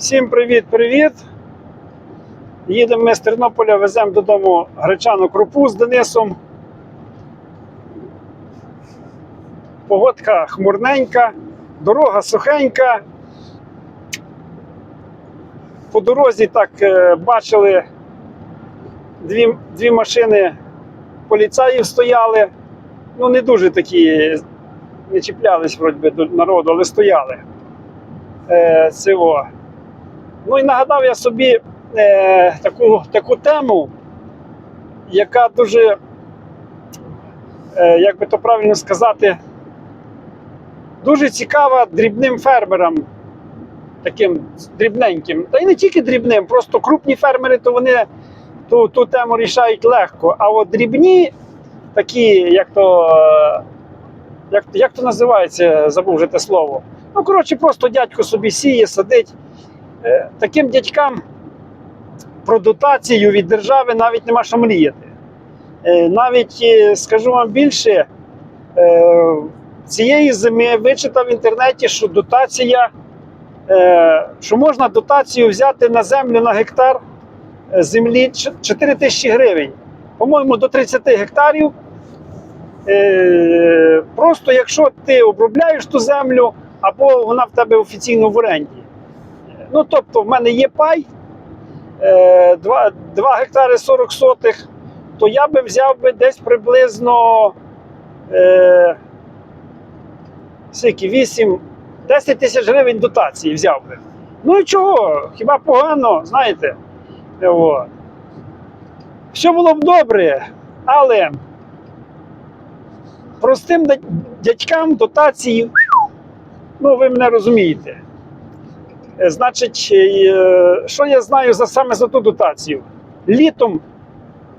Всім привіт-привіт. Їдемо ми з Тернополя, веземо додому гречану крупу з Денисом. Погодка хмурненька, дорога сухенька. По дорозі так е, бачили дві, дві машини поліцаїв стояли. Ну, не дуже такі, не чіплялись вроді до народу, але стояли. Е, цього. Ну і нагадав я собі е, таку, таку тему, яка дуже, е, як би то правильно сказати, дуже цікава дрібним фермерам, таким дрібненьким. Та й не тільки дрібним, просто крупні фермери, то вони ту, ту тему рішають легко. А от дрібні, такі, як то, е, як, як то називається, забув вже те слово. Ну, коротше, просто дядько собі сіє, садить. Е, Таким дядькам про дотацію від держави навіть нема що мріяти. Е, Навіть е, скажу вам більше, цієї зими вичитав в інтернеті, що дотація, що можна дотацію взяти на землю на гектар землі 4 тисячі гривень. По-моєму, до 30 гектарів. Просто якщо ти обробляєш ту землю, або вона в тебе офіційно в оренді. Ну, тобто, в мене є пай 2, 2 гектари 40 сотих, то я би взяв би десь приблизно е, скільки, 8, 10 тисяч гривень дотації взяв би. Ну і чого? Хіба погано, знаєте? От. Все було б добре, але простим дядькам дотації, ну ви мене розумієте. Е, Значить, е, що я знаю за саме за ту дотацію? Літом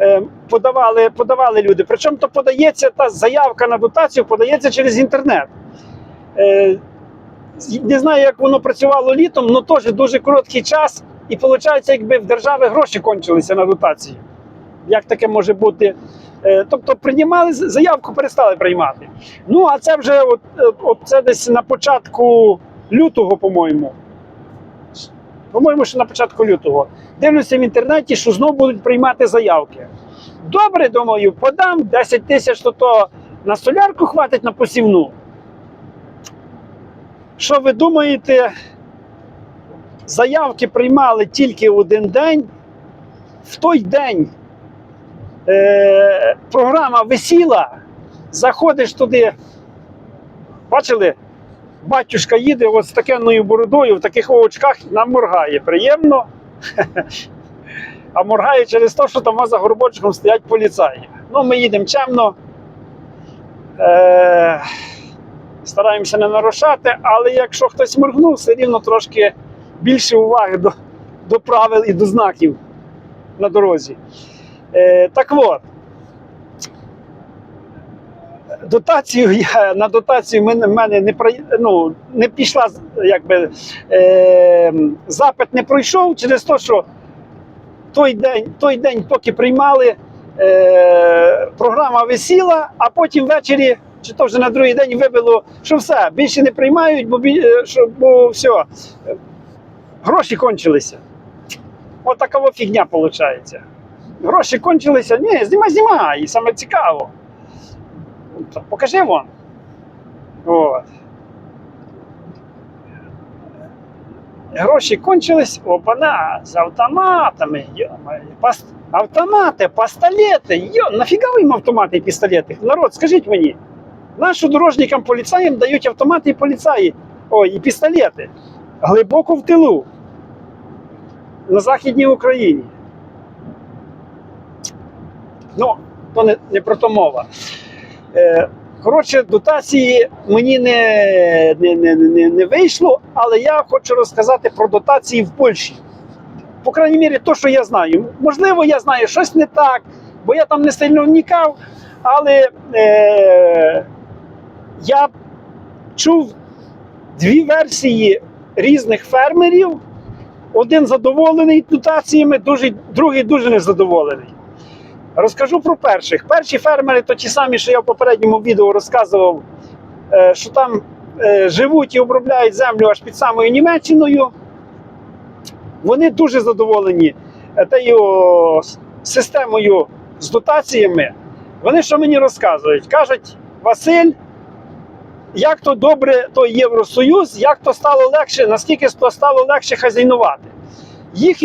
е, подавали, подавали люди. Причому то подається та заявка на дотацію подається через інтернет. Не знаю, як воно працювало літом, але теж дуже короткий час. І виходить, якби в держави гроші кончилися на дотацію. Як таке може бути? Тобто приймали заявку, перестали приймати. Ну, а це вже от, от це десь на початку лютого, по-моєму. По-моєму, що на початку лютого. Дивлюся в інтернеті, що знову будуть приймати заявки. Добре, думаю, подам 10 тисяч, то, то на солярку хватить на посівну. Що ви думаєте? Заявки приймали тільки один день. В той день е, програма висіла, заходиш туди. Бачили? Батюшка їде от з такенною бородою, в таких очках нам моргає. Приємно. А моргає через те, що там за горбочком стоять поліцаї. Ну, ми їдемо чемно. Е, стараємося не нарушати, але якщо хтось моргнув, все рівно трошки більше уваги до, до правил і до знаків на дорозі. Е, так от, дотацію я на дотацію мене, мене не ну, не пішла, якби е, запит не пройшов через те, що той день, той день, поки приймали, е, програма висіла, а потім ввечері, чи то вже на другий день вибило, що все, більше не приймають, бо, е, що, бо все, гроші кончилися. От така фігня виходить. Гроші кончилися. Ні, знімай, знімай, і саме цікаво. Покажи вон. От. Гроші кончились, опана, з автоматами. Автомати, пістолети. Йо, нафіга ви їм автомати і пістолети? Народ, скажіть мені, нащо дорожникам поліцаям дають автомати і поліцаї, ой, і пістолети? Глибоко в тилу. На Західній Україні. Ну, то не, не про то мова. Е, Коротше, дотації мені не, не, не, не, не вийшло, але я хочу розказати про дотації в Польщі. По крайній мірі, то, що я знаю. Можливо, я знаю щось не так, бо я там не сильно вникав, але е, я чув дві версії різних фермерів. Один задоволений дотаціями, дуже, другий дуже незадоволений. Розкажу про перших. Перші фермери то ті самі, що я в попередньому відео розказував, е, що там е, живуть і обробляють землю аж під самою Німеччиною. Вони дуже задоволені е, тією системою з дотаціями. Вони що мені розказують? Кажуть, Василь, як то добре той Євросоюз, як то стало легше, наскільки то стало легше хазяйнувати. Їх,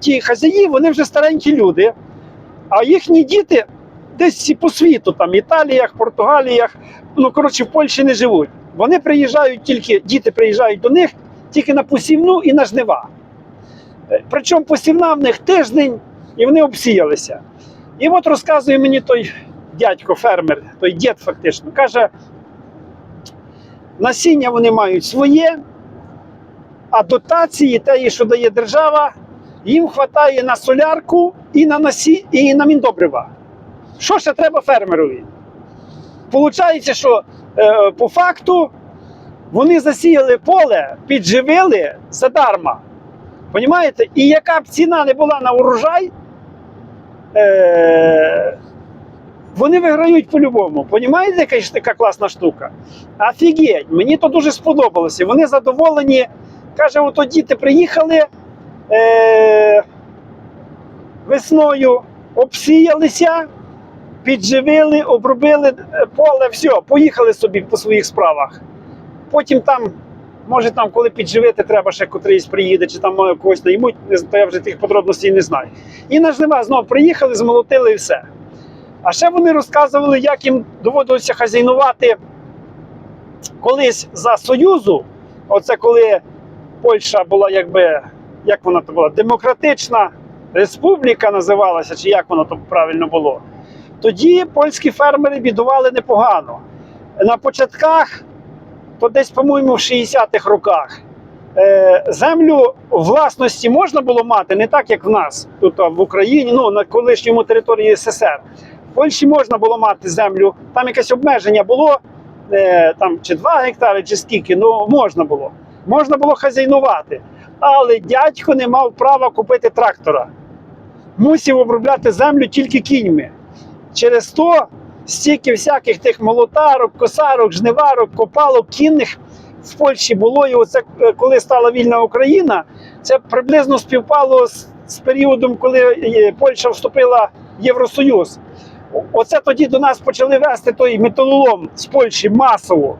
ті хазяї, вони вже старенькі люди, а їхні діти десь по світу, там Італіях, Португаліях, ну коротше, в Польщі не живуть. Вони приїжджають тільки, діти приїжджають до них тільки на посівну і на жнива. Е, Причому посівна в них тиждень, і вони обсіялися. І от розказує мені той дядько, фермер, той дід фактично, каже: насіння вони мають своє, а дотації, те, що дає держава, їм вистачає на солярку і на насі, і на міндобрива. Що ще треба фермерові? Получається, що е, по факту вони засіяли поле, підживили задарма. Понімаєте? І яка б ціна не була на урожай, е, вони виграють по-любому. Понімаєте, яка така класна штука? Офігеть, мені то дуже сподобалося. Вони задоволені. Каже, ото діти приїхали е, весною, обсіялися, підживили, обробили е, поле, все, поїхали собі по своїх справах. Потім там, може, там, коли підживити, треба ще котрийсь приїде, чи там когось наймуть, то я вже тих подробностей не знаю. І на жнива знову приїхали, змолотили і все. А ще вони розказували, як їм доводилося хазяйнувати колись за Союзу. Оце коли Польща була якби, як вона то була, демократична республіка називалася, чи як воно то правильно було. Тоді польські фермери бідували непогано. На початках, то десь, по-моєму, в 60-х роках, е, землю власності можна було мати не так, як в нас, тут в Україні, ну на колишньому території СССР. В Польщі можна було мати землю, там якесь обмеження було, е, там чи 2 гектари, чи скільки, ну можна було. Можна було хазяйнувати. Але дядько не мав права купити трактора. Мусив обробляти землю тільки кіньми. Через то стільки всяких тих молотарок, косарок, жниварок, копалок, кінних в Польщі було. І оце е, коли стала вільна Україна, це приблизно співпало з, з періодом, коли е, Польща вступила в Євросоюз. Оце тоді до нас почали вести той металолом з Польщі масово.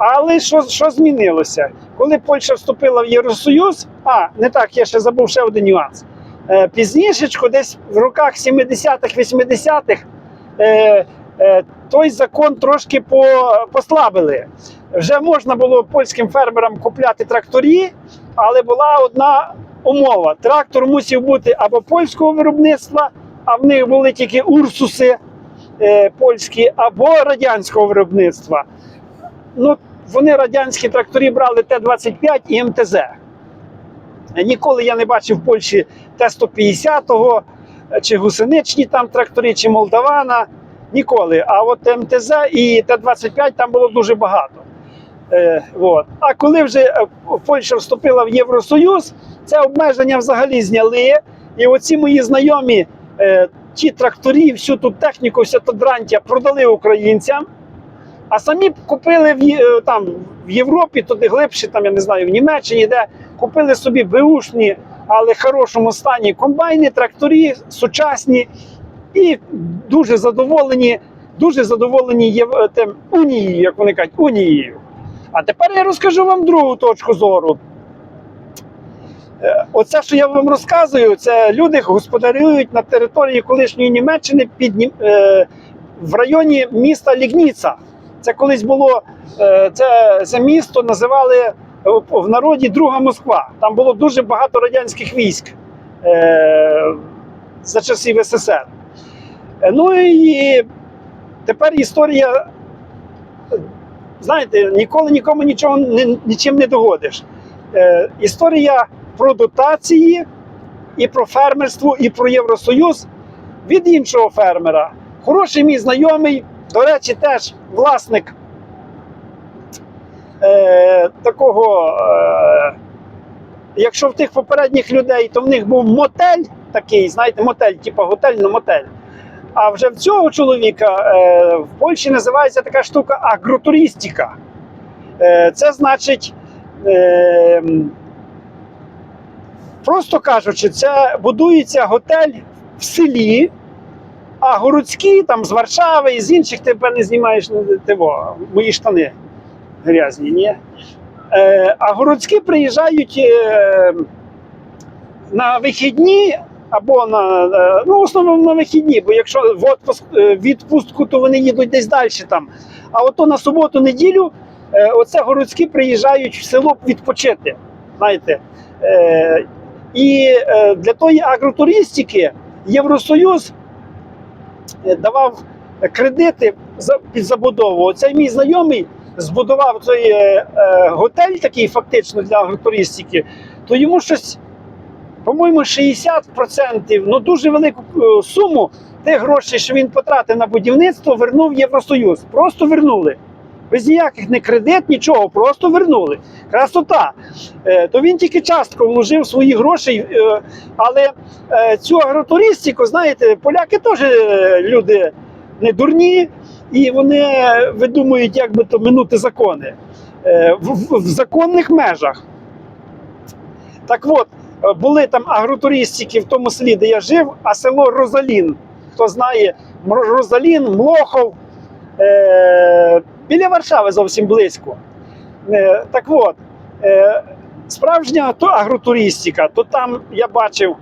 Але що, що змінилося? Коли Польща вступила в Євросоюз, а не так, я ще забув ще один нюанс. Е, Пізнішечко, десь в роках 70-х, 80-х, е, е, той закон трошки по, послабили. Вже можна було польським фермерам купляти тракторі, але була одна умова: трактор мусив бути або польського виробництва, а в них були тільки урсуси польські, або радянського виробництва. Ну, вони радянські тракторі брали Т-25 і МТЗ. Ніколи я не бачив в Польщі Т-150 чи гусеничні там трактори, чи Молдавана. Ніколи. А от МТЗ і Т-25 там було дуже багато. Е, от. А коли вже е, Польща вступила в Євросоюз, це обмеження взагалі зняли. І оці мої знайомі, е, ті тракторі, всю ту техніку, все то дрантя продали українцям. А самі купили в, е, там, в Європі, туди глибше, там, я не знаю, в Німеччині, де купили собі беушні, але в хорошому стані комбайни, тракторі, сучасні і дуже задоволені, дуже задоволені Єв... е, тим, унією, як вони кажуть, унією. А тепер я розкажу вам другу точку зору. Е, Оце, що я вам розказую, це люди господарюють на території колишньої Німеччини під, е, в районі міста Лігніца. Це колись було е, це, це місто називали е, в народі Друга Москва. Там було дуже багато радянських військ е, за часів СССР. Е, Ну і тепер історія. Знаєте, ніколи нікому нічого нічим не догодиш. Е, історія про дотації і про фермерство, і про Євросоюз від іншого фермера. Хороший мій знайомий, до речі, теж власник е, такого. Е, якщо в тих попередніх людей, то в них був мотель такий, знаєте, мотель, типу готель на мотель. А вже в цього чоловіка е, в Польщі називається така штука агротуристика. Е, це значить. Е, Просто кажучи, це будується готель в селі, а городські там з Варшави і з інших ти певне знімаєш на мої штани грязні, ні? Е, а городські приїжджають е, на вихідні або на е, ну, в основному на вихідні, бо якщо в отпуск, е, відпустку, то вони їдуть десь далі там. А ото на суботу-неділю е, оце городські приїжджають в село відпочити. Знаєте. Е, і е, для тої агротуристики Євросоюз давав кредити під забудову. Оцей мій знайомий збудував цей е, е, готель такий фактично для агротуристики, то йому щось, по-моєму, 60%, ну дуже велику е, суму тих грошей, що він потратив на будівництво, вернув Євросоюз. Просто вернули. Без ніяких не кредит, нічого, просто вернули. Красота. Е, то він тільки частку вложив свої гроші, е, але е, цю агротуристику, знаєте, поляки теж люди не дурні, і вони видумують, як би то минути закони в, в, законних межах. Так от, були там агротуристики в тому селі, де я жив, а село Розалін. Хто знає, Розалін, Млохов, біля Варшави зовсім близько. Е, так от, е, справжня то агротуристика, то там я бачив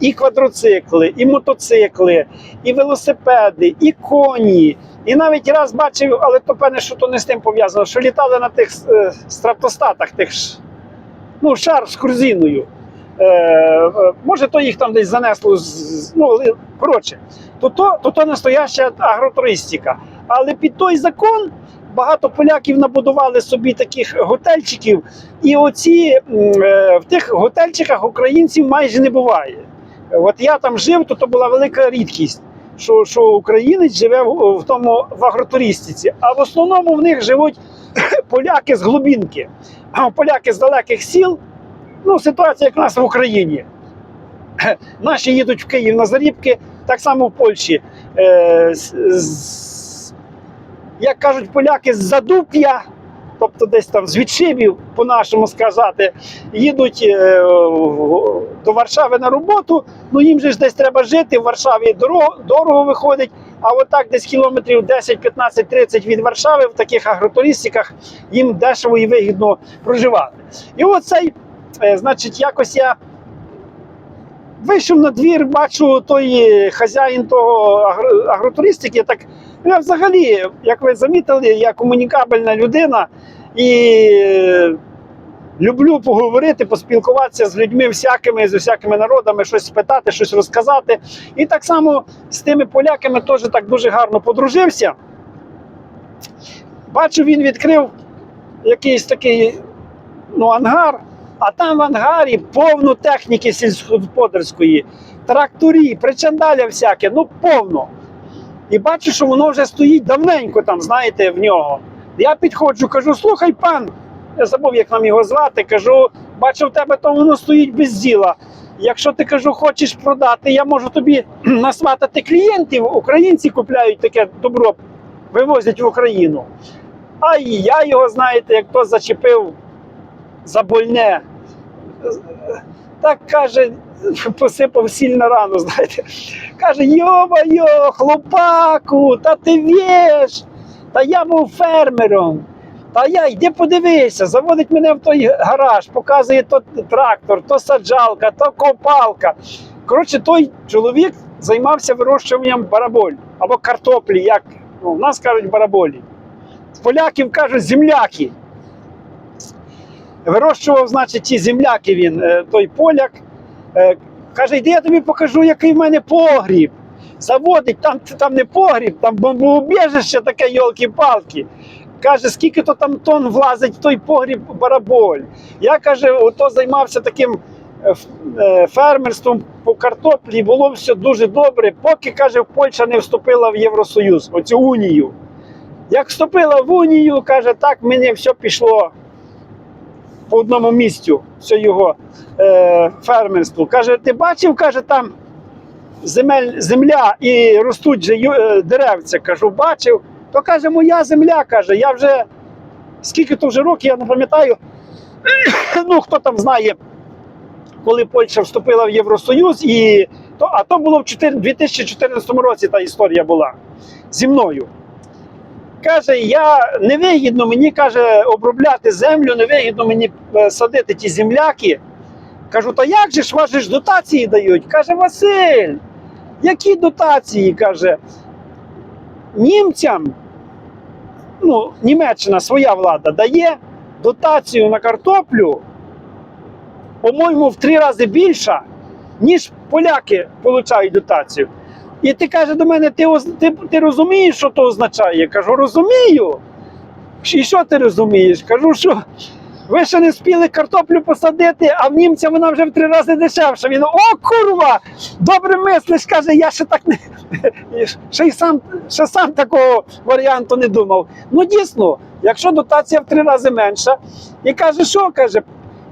і квадроцикли, і мотоцикли, і велосипеди, і коні. І навіть раз бачив, але то певне, що то не з тим пов'язано, що літали на тих е, стратостатах, тих ну, шар з корзиною. Е, може, то їх там десь занесло. Ну, коротше, то то, то, то настояща агротуристика. Але під той закон багато поляків набудували собі таких готельчиків, і оці е, в тих готельчиках українців майже не буває. От я там жив, то, то була велика рідкість, що, що українець живе в, в тому в агротуристиці. А в основному в них живуть поляки з глубинки, а поляки з далеких сіл. Ну, ситуація, як у нас в Україні. Наші їдуть в Київ на зарібки, так само в Польщі. Е, з, як кажуть поляки, з Задуп'я, тобто десь там з відшибів, по-нашому сказати, їдуть е, до Варшави на роботу. Ну їм же ж десь треба жити. В Варшаві дорого, дорого виходить. А отак десь кілометрів 10, 15, 30 від Варшави в таких агротуристиках їм дешево і вигідно проживати. І оцей, е, значить, якось я вийшов на двір, бачу той хазяїн того агротуристики. Так я взагалі, як ви замітили, я комунікабельна людина і люблю поговорити, поспілкуватися з людьми всякими, з усякими народами, щось спитати, щось розказати. І так само з тими поляками теж так дуже гарно подружився. Бачу, він відкрив якийсь такий ну, ангар, а там в ангарі повно техніки сільськогосподарської, тракторі, причандаля всяке, ну повно. І бачу, що воно вже стоїть давненько там, знаєте, в нього. Я підходжу, кажу: слухай, пан, я забув, як нам його звати. Кажу, бачу, в тебе то воно стоїть без діла. Якщо ти кажу, хочеш продати, я можу тобі насватати клієнтів. Українці купляють таке добро, вивозять в Україну. А і я його, знаєте, як то зачепив за больне. Так каже, посипав сіль на рану, знаєте. Каже: йо-йо, хлопаку, та ти вєш, та я був фермером. Та я йди подивися, заводить мене в той гараж, показує то трактор, то саджалка, то копалка. Коротше, той чоловік займався вирощуванням бараболь або картоплі, як ну, в нас кажуть бараболі. З поляків кажуть земляки. Вирощував, значить, ті земляки він, е, той поляк. Е, Каже, йди я тобі покажу, який в мене погріб. Заводить, там, там не погріб, там бомбоубіжище таке, йолки-палки. Каже, скільки то там тонн влазить в той погріб бараболь. Я каже, ото займався таким е, фермерством по картоплі, було все дуже добре, поки каже, Польща не вступила в Євросоюз, оцю унію. Як вступила в унію, каже, так мені все пішло по одному місцю, все його е, фермерство. Каже, ти бачив, каже, там земель, земля і ростуть же е, деревця. Кажу, бачив. То каже, моя земля, каже, я вже скільки то вже років, я не пам'ятаю. ну, хто там знає коли Польща вступила в Євросоюз, і то, а то було в 4 2014 році та історія була зі мною. Каже, я невигідно мені каже, обробляти землю, невигідно мені е, садити ті земляки. Кажу, та як же ж вас ж дотації дають? Каже, Василь, які дотації? каже, німцям, ну, Німеччина, своя влада дає дотацію на картоплю, по-моєму, в три рази більша, ніж поляки отримують дотацію. І ти каже до мене, ти, ти, ти розумієш, що то означає? Я кажу, розумію. І що ти розумієш? Кажу, що ви ще не спіли картоплю посадити, а в німця вона вже в три рази дешевша. Він о, курва! Добре мислиш, каже, я ще так не ще й сам, ще сам такого варіанту не думав. Ну дійсно, якщо дотація в три рази менша, і каже, що каже,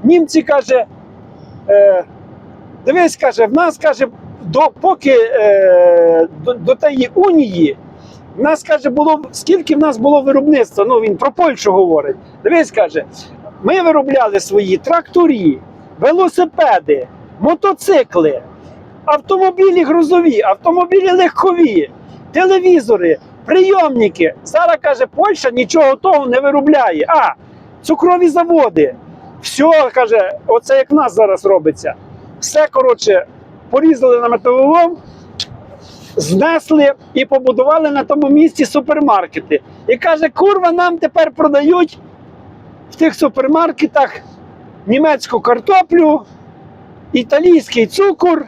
німці каже, е, дивись, каже, в нас каже, до, поки е, до, до тієї унії. В нас каже, було скільки в нас було виробництва. Ну він про Польщу говорить. Дивись, каже, ми виробляли свої тракторі, велосипеди, мотоцикли, автомобілі грузові, автомобілі легкові, телевізори, прийомники. Зараз каже, Польща нічого того не виробляє. А цукрові заводи. Все каже, оце як в нас зараз робиться. Все коротше порізали на металолом, знесли і побудували на тому місці супермаркети. І каже, курва, нам тепер продають в тих супермаркетах німецьку картоплю, італійський цукор,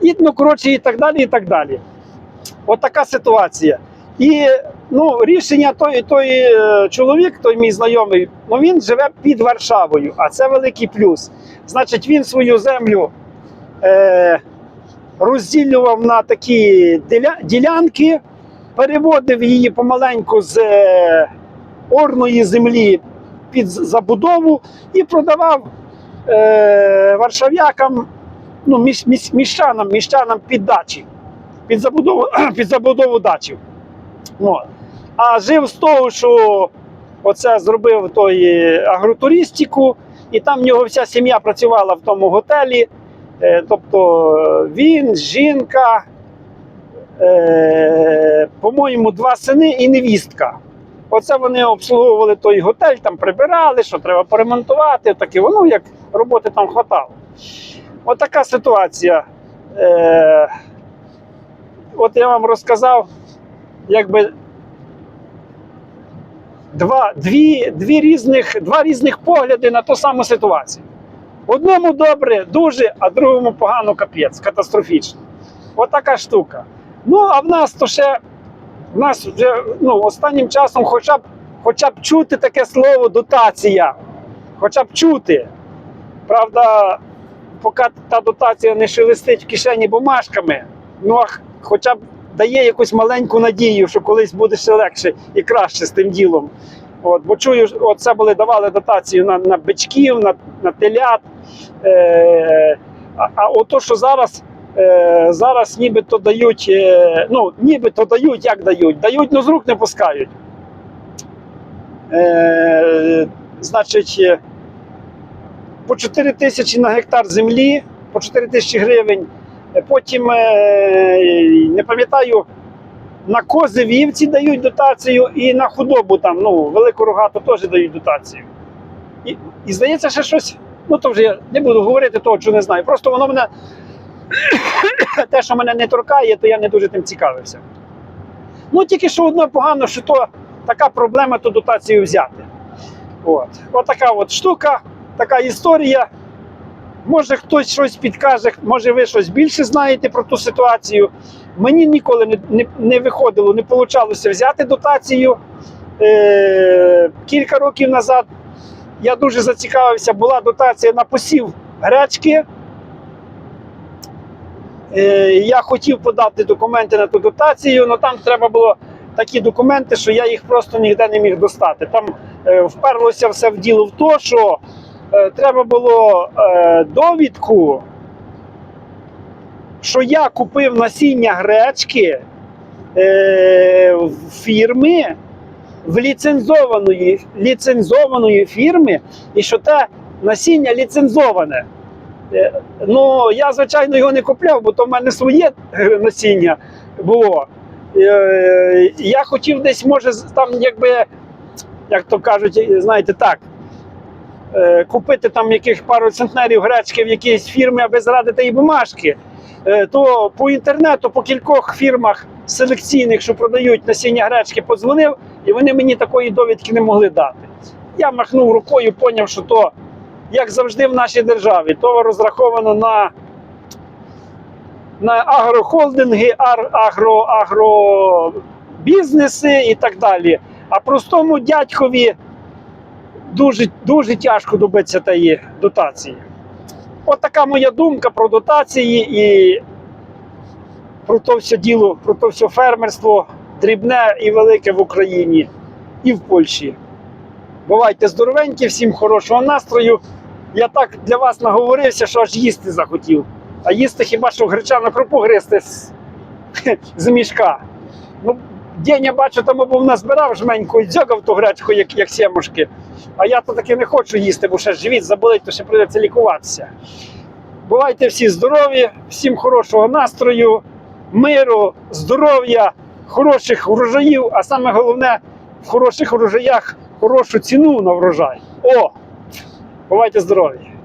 і, ну, коротше, і так далі. і так далі. От така ситуація. І ну, рішення той, той е, чоловік, той мій знайомий, ну він живе під Варшавою, а це великий плюс. Значить, він свою землю е, розділював на такі диля- ділянки, переводив її помаленьку з е, орної землі під забудову і продавав е, варшав'якам, ну, міс, міс, міщанам, міщанам під дачі, під забудову, під забудову дачів. От. А жив з того, що оце зробив той агротуристику, і там в нього вся сім'я працювала в тому готелі. Е, Тобто е, він, жінка, е, по-моєму, два сини і невістка. Оце вони обслуговували той готель, там прибирали, що треба поремонтувати. Таке воно як роботи там хватало. Отака ситуація. Е, от я вам розказав, якби два, дві, дві різних, два різних погляди на ту саму ситуацію. Одному добре, дуже, а другому погано капець, катастрофічно. Отака штука. Ну, а в нас то ще в нас вже ну, останнім часом хоча б, хоча б чути таке слово дотація. Хоча б чути. Правда, поки та дотація не шелестить в кишені бумажками, ну а хоча б дає якусь маленьку надію, що колись буде ще легше і краще з тим ділом. От, бо чую, от це були давали дотацію на, на бичків, на, на телят. Е, а, а ото, що зараз, е, зараз нібито дають, е, ну, нібито дають, як дають, дають, але з рук не пускають. Е, значить, е, по 4 тисячі на гектар землі, по 4 тисячі гривень. Е, Потім, е, не пам'ятаю, на кози вівці дають дотацію і на худобу там, ну, велику рогату теж дають дотацію. І, і здається, ще щось. Ну, то вже я не буду говорити того, що не знаю. Просто воно мене те, що мене не торкає, то я не дуже тим цікавився. Ну, тільки що одно погано, що то така проблема, то дотацію взяти. От. От така от штука, така історія. Може хтось щось підкаже, може ви щось більше знаєте про ту ситуацію. Мені ніколи не, не, не виходило, не вийшло взяти дотацію. Е, кілька років назад я дуже зацікавився, була дотація на посів гречки. Е, я хотів подати документи на ту дотацію, але там треба було такі документи, що я їх просто ніде не міг достати. Там е, вперлося все в діло в то, що е, треба було е, довідку, що я купив насіння гречки е, фірми, в ліцензованої, ліцензованої фірми, і що те насіння ліцензоване. Е, Ну, я, звичайно, його не купляв, бо то в мене своє е, насіння було. Е, Я хотів десь, може, там, якби, як то кажуть, знаєте, так. е, Купити там яких пару центнерів гречки в якійсь фірмі, аби заради тієї бумажки, то по інтернету, по кількох фірмах селекційних, що продають насіння гречки, подзвонив, і вони мені такої довідки не могли дати. Я махнув рукою, поняв, що то, як завжди в нашій державі, то розраховано на, на агрохолдинги, агро, агробізнеси і так далі. А простому дядькові дуже, дуже тяжко добитися тієї дотації. От така моя думка про дотації і про то все діло, про то все фермерство дрібне і велике в Україні і в Польщі. Бувайте здоровенькі, всім хорошого настрою. Я так для вас наговорився, що аж їсти захотів. А їсти хіба що гречану крупу гристи з, з мішка. Ну, день я бачу, там або назбирав жменьку і дзьогав ту гречку, як, як сімушки. А я то таки не хочу їсти, бо ще живіт заболить, то ще прийдеться лікуватися. Бувайте всі здорові, всім хорошого настрою, миру, здоров'я, хороших врожаїв, а саме головне в хороших врожаях хорошу ціну на врожай. О! Бувайте здорові!